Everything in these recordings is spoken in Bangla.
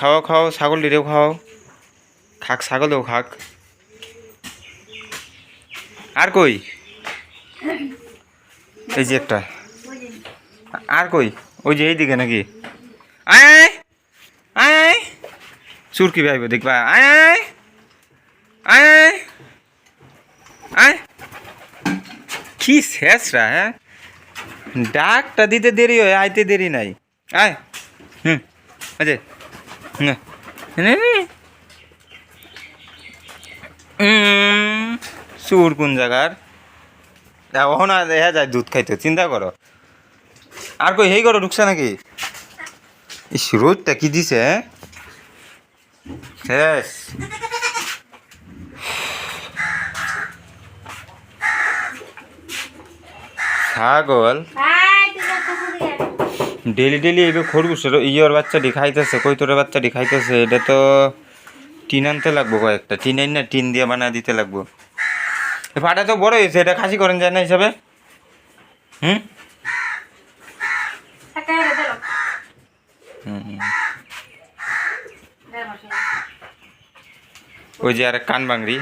খাওয়াও খাও, ছাগল দিলেও খাও। খাক, ছাগলেও খাক। আর কই? এই যে একটা। আর কই? ওই যে এইদিকে নাকি? আয় আয় চুরকি ভাইব, দেখবা। আয় আয় আয় আয় আয়। কি শেষরা হ্যাঁ? ডাকটা দিতে দেরি হয়, আইতে দেরি নাই। আয়, হুম আচ্ছা চুর কোন জায়গার ওহ না দেখা যায় দুধ খাইতে চিন্তা করো আর কই হেই করো ঢুকছে নাকি ইস রোদটা কি দিছে? শেষ ছাগল ডেলি ডেলি এইবার খরগোশের ইয়র বাচ্চাটি খাইতেছে কৈতরের বাচ্চাটি খাইতেছে এটা তো টিন আনতে লাগবো কয়েকটা টিন আইন না টিন দিয়ে বানা দিতে লাগবো। ফাটা তো বড় হয়েছে এটা খাসি করেন যায় না হিসাবে? হুম। ওই যে আর কান বাংড়ি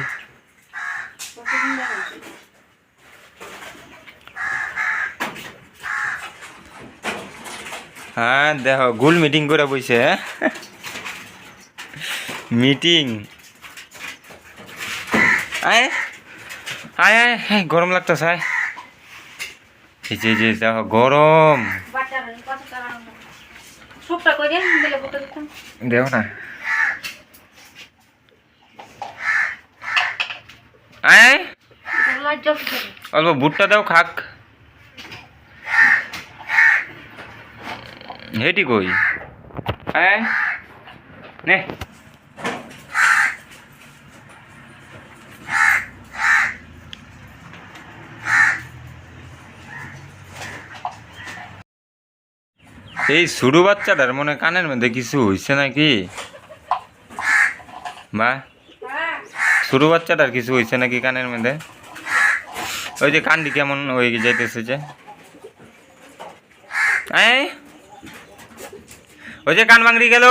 হ্যাঁ দেখো গুল মিটিং করে বইছে হ্যাঁ? মিটিং আয় আয় আয় আয়, গরম লাগতেছে আয়। এই যে দেখো গরম। দেও না। আয় অল্প ভুট্টা দাও খাক। হেটি কই? নে। এই শুরু বাচ্চাটার মনে কানের মধ্যে কিছু হইছে নাকি? বা শুরু বাচ্চাটার কিছু হইছে নাকি কানের মধ্যে? ওই যে কান্ডি কেমন হয়ে যাইতেছে যে। এই ওই যে কান ভাঙড়ি গেল।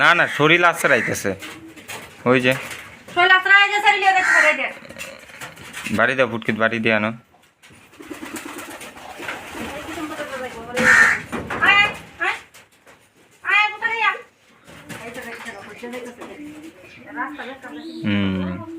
না না, শরীর আশ্রাইতেছে ওই যে। বাড়ি দাও ফুটকিত বাড়ি দিয়ে আনো। হুম।